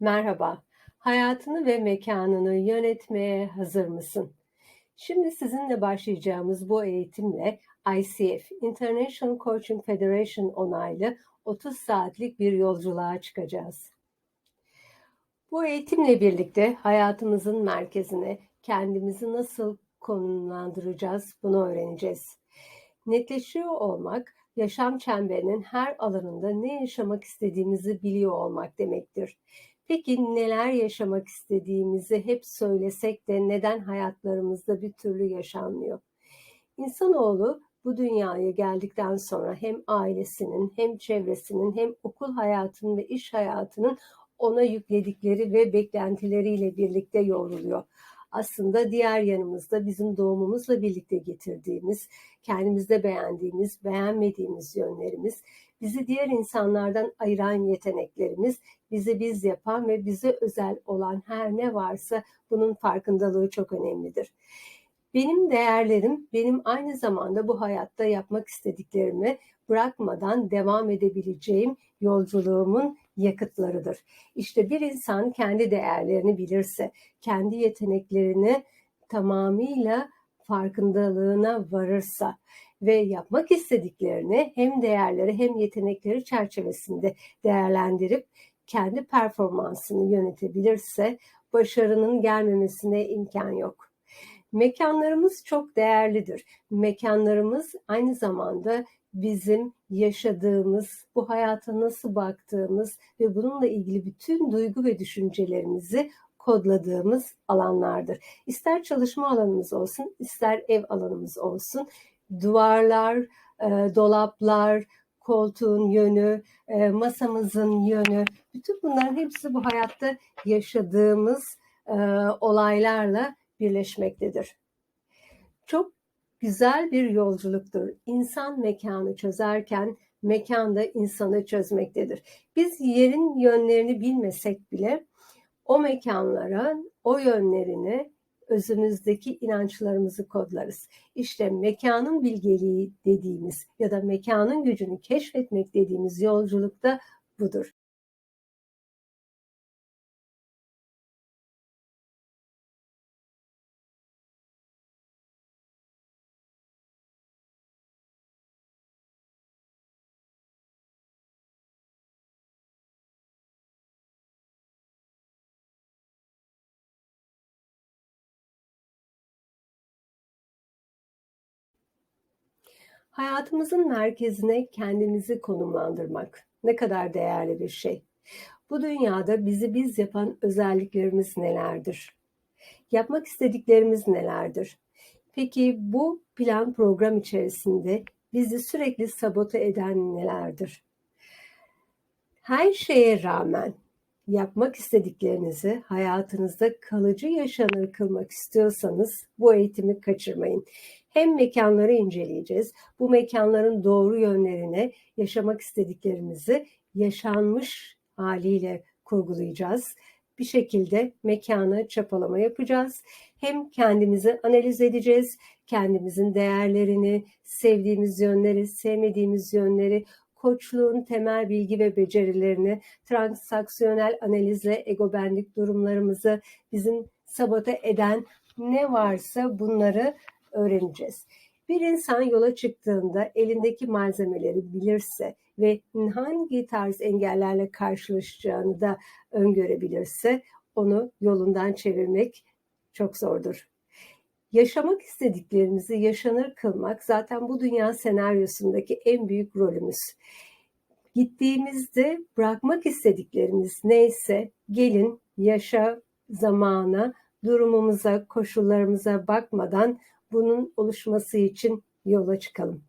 Merhaba, hayatını ve mekanını yönetmeye hazır mısın? Şimdi sizinle başlayacağımız bu eğitimle ICF, International Coaching Federation onaylı 30 saatlik bir yolculuğa çıkacağız. Bu eğitimle birlikte hayatımızın merkezine kendimizi nasıl konumlandıracağız bunu öğreneceğiz. Netleşiyor olmak, yaşam çemberinin her alanında ne yaşamak istediğimizi biliyor olmak demektir. Peki neler yaşamak istediğimizi hep söylesek de neden hayatlarımızda bir türlü yaşanmıyor? İnsanoğlu bu dünyaya geldikten sonra hem ailesinin hem çevresinin hem okul hayatının ve iş hayatının ona yükledikleri ve beklentileriyle birlikte yoğruluyor. Aslında diğer yanımızda bizim doğumumuzla birlikte getirdiğimiz, kendimizde beğendiğimiz, beğenmediğimiz yönlerimiz, bizi diğer insanlardan ayıran yeteneklerimiz, bizi biz yapan ve bize özel olan her ne varsa bunun farkındalığı çok önemlidir. Benim değerlerim benim aynı zamanda bu hayatta yapmak istediklerimi bırakmadan devam edebileceğim yolculuğumun yakıtlarıdır. İşte bir insan kendi değerlerini bilirse, kendi yeteneklerini tamamıyla farkındalığına varırsa ve yapmak istediklerini hem değerleri hem yetenekleri çerçevesinde değerlendirip kendi performansını yönetebilirse başarının gelmemesine imkan yok. Mekanlarımız çok değerlidir. Mekanlarımız aynı zamanda bizim yaşadığımız, bu hayata nasıl baktığımız ve bununla ilgili bütün duygu ve düşüncelerimizi kodladığımız alanlardır. İster çalışma alanımız olsun, ister ev alanımız olsun, duvarlar, e, dolaplar, koltuğun yönü, e, masamızın yönü, bütün bunların hepsi bu hayatta yaşadığımız e, olaylarla birleşmektedir. Çok güzel bir yolculuktur. İnsan mekanı çözerken mekan da insanı çözmektedir. Biz yerin yönlerini bilmesek bile o mekanlara, o yönlerini özümüzdeki inançlarımızı kodlarız. İşte mekanın bilgeliği dediğimiz ya da mekanın gücünü keşfetmek dediğimiz yolculukta budur. Hayatımızın merkezine kendimizi konumlandırmak ne kadar değerli bir şey. Bu dünyada bizi biz yapan özelliklerimiz nelerdir? Yapmak istediklerimiz nelerdir? Peki bu plan program içerisinde bizi sürekli sabote eden nelerdir? Her şeye rağmen yapmak istediklerinizi hayatınızda kalıcı yaşanır kılmak istiyorsanız bu eğitimi kaçırmayın. Hem mekanları inceleyeceğiz, bu mekanların doğru yönlerine yaşamak istediklerimizi yaşanmış haliyle kurgulayacağız. Bir şekilde mekana çapalama yapacağız. Hem kendimizi analiz edeceğiz, kendimizin değerlerini, sevdiğimiz yönleri, sevmediğimiz yönleri, koçluğun temel bilgi ve becerilerini, transaksiyonel analizle ego benlik durumlarımızı, bizim sabote eden ne varsa bunları öğreneceğiz. Bir insan yola çıktığında elindeki malzemeleri bilirse ve hangi tarz engellerle karşılaşacağını da öngörebilirse onu yolundan çevirmek çok zordur. Yaşamak istediklerimizi yaşanır kılmak zaten bu dünya senaryosundaki en büyük rolümüz. Gittiğimizde bırakmak istediklerimiz neyse gelin yaşa zamana, durumumuza, koşullarımıza bakmadan bunun oluşması için yola çıkalım.